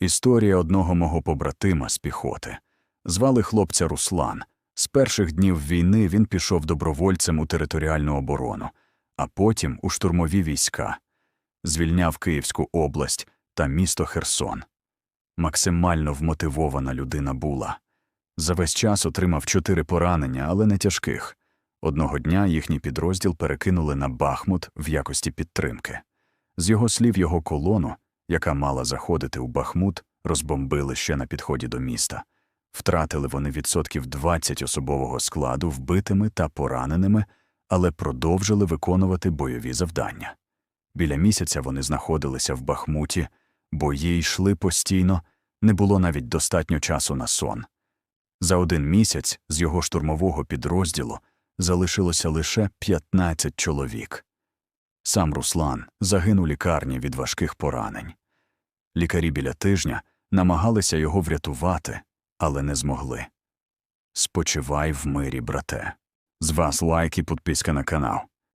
Історія одного мого побратима з піхоти. Звали хлопця Руслан. З перших днів війни він пішов добровольцем у територіальну оборону, а потім у штурмові війська. Звільняв Київську область та місто Херсон. Максимально вмотивована людина була. За весь час отримав чотири поранення, але не тяжких. Одного дня їхній підрозділ перекинули на Бахмут в якості підтримки. З його слів, його колону, яка мала заходити у Бахмут, розбомбили ще на підході до міста. Втратили вони відсотків 20 особового складу вбитими та пораненими, але продовжили виконувати бойові завдання. Біля місяця вони знаходилися в Бахмуті, бої йшли постійно, не було навіть достатньо часу на сон. За один місяць з його штурмового підрозділу залишилося лише 15 чоловік. Сам Руслан загинув лікарні від важких поранень. Лікарі біля тижня намагалися його врятувати, але не змогли. Спочивай в мирі, брате. З вас лайк і підписка на канал.